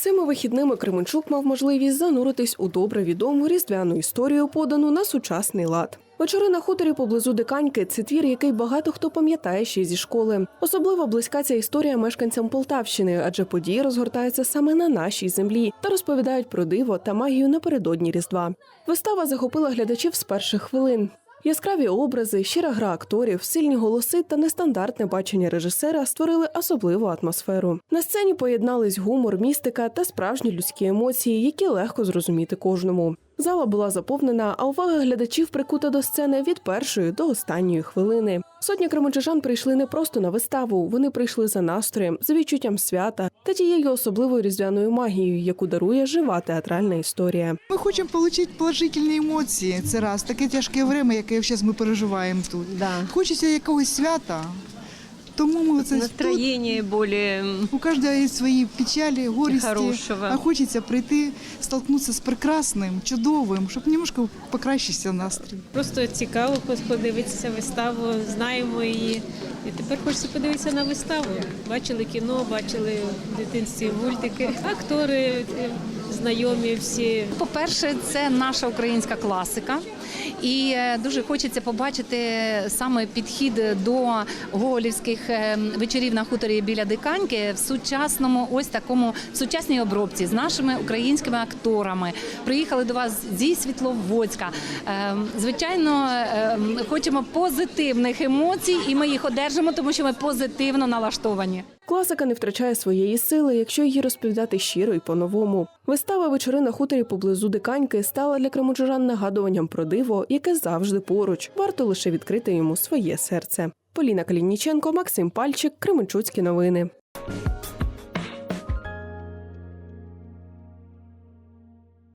Цими вихідними Кременчук мав можливість зануритись у добре відому різдвяну історію, подану на сучасний лад. Вечори на хуторі поблизу Диканьки це твір, який багато хто пам'ятає ще зі школи. Особливо близька ця історія мешканцям Полтавщини, адже події розгортаються саме на нашій землі та розповідають про диво та магію напередодні Різдва. Вистава захопила глядачів з перших хвилин. Яскраві образи, щира гра акторів, сильні голоси та нестандартне бачення режисера створили особливу атмосферу. На сцені поєднались гумор, містика та справжні людські емоції, які легко зрозуміти кожному. Зала була заповнена, а увага глядачів прикута до сцени від першої до останньої хвилини. Сотні кременчужан прийшли не просто на виставу, вони прийшли за настроєм, за відчуттям свята та тією особливою різдвяною магією, яку дарує жива театральна історія. Ми хочемо отримати положительні емоції. Це раз таке тяжке время, яке зараз ми переживаємо тут. Да. Хочеться якогось свята. Тому це тут. Настроение более У кожного є свої печалі, горісті, Хорошого. а хочеться прийти, столкнутися з прекрасним, чудовим, щоб немножко покращився настрій. Просто цікаво подивитися виставу, знаємо її. І тепер хочеться подивитися на виставу. Бачили кіно, бачили в дитинстві мультики, актори е, знайомі всі. По-перше, це наша українська класика, і е, дуже хочеться побачити саме підхід до гоголівських е, вечорів на хуторі біля диканьки в сучасному, ось такому сучасній обробці з нашими українськими акторами. Приїхали до вас зі Світловодська. Е, Звичайно, хочемо позитивних емоцій, і ми їх одержимо, тому що ми позитивно налаштовані. Класика не втрачає своєї сили, якщо її розповідати щиро і по-новому. Вистава вечори на хуторі поблизу Диканьки стала для кременчужан нагадуванням про диво, яке завжди поруч. Варто лише відкрити йому своє серце. Поліна Калініченко, Максим Пальчик, Кременчуцькі новини.